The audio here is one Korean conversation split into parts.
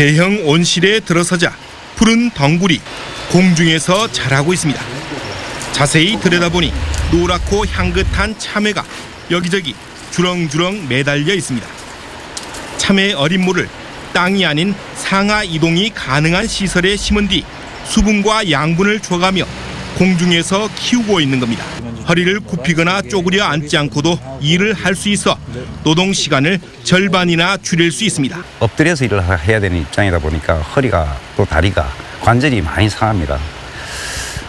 대형 온실에 들어서자 푸른 덩굴이 공중에서 자라고 있습니다. 자세히 들여다보니 노랗고 향긋한 참외가 여기저기 주렁주렁 매달려 있습니다. 참외 어린 모를 땅이 아닌 상하 이동이 가능한 시설에 심은 뒤 수분과 양분을 줘가며 공중에서 키우고 있는 겁니다. 허리를 굽히거나 쪼그려 앉지 않고도 일을 할 수 있어 노동 시간을 절반이나 줄일 수 있습니다. 엎드려서 일을 하- 해야 되는 입장이다 보니까 허리가 또 다리가 관절이 많이 상합니다.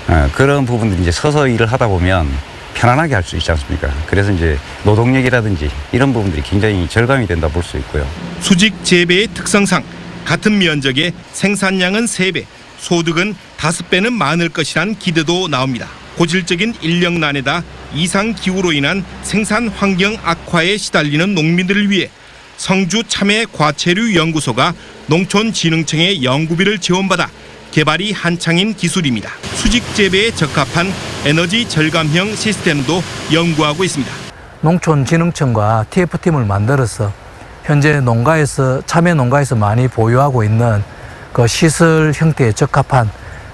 어, 그런 부분들이 이제 서서 일을 하다 보면 편안하게 할 수 있지 않습니까? 그래서 이제 노동력이라든지 이런 부분들이 굉장히 절감이 된다 볼 수 있고요. 수직 재배의 특성상 같은 면적의 생산량은 3배, 소득은 5배는 많을 것이란 기대도 나옵니다. 고질적인 인력난에다 이상 기후로 인한 생산 환경 악화에 시달리는 농민들을 위해 성주 참외 과체류 연구소가 농촌진흥청의 연구비를 지원받아 개발이 한창인 기술입니다. 수직 재배에 적합한 에너지 절감형 시스템도 연구하고 있습니다. 농촌진흥청과 TF팀을 만들어서 현재 농가에서 참외 농가에서 많이 보유하고 있는 그 시설 형태에 적합한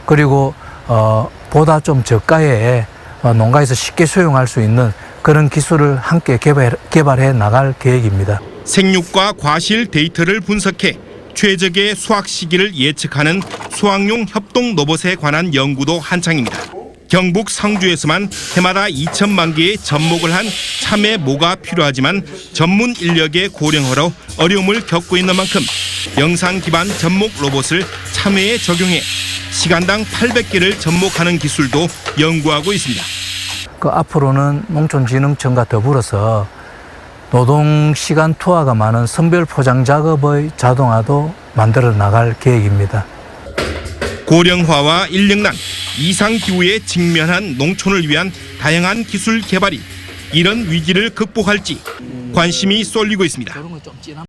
그리고 어 보다 좀 저가에 어, 농가에서 쉽게 수용할 수 있는 그런 기술을 함께 개발, 개발해 나갈 계획입니다. 생육과 과실 데이터를 분석해 최적의 수확 시기를 예측하는 수확용 협동 로봇에 관한 연구도 한창입니다. 경북 성주에서만 해마다 2천만 개의 접목을 한 참외 모가 필요하지만 전문 인력의 고령화로 어려움을 겪고 있는 만큼 영상 기반 접목 로봇을 참외에 적용해 시간당 800개를 접목하는 기술도 연구하고 있습니다. 그 앞으로는 농촌진흥청과 더불어서 노동 시간 투하가 많은 선별 포장 작업의 자동화도 만들어 나갈 계획입니다. 고령화와 인력난, 이상 기후에 직면한 농촌을 위한 다양한 기술 개발이 이런 위기를 극복할지 관심이 쏠리고 있습니다.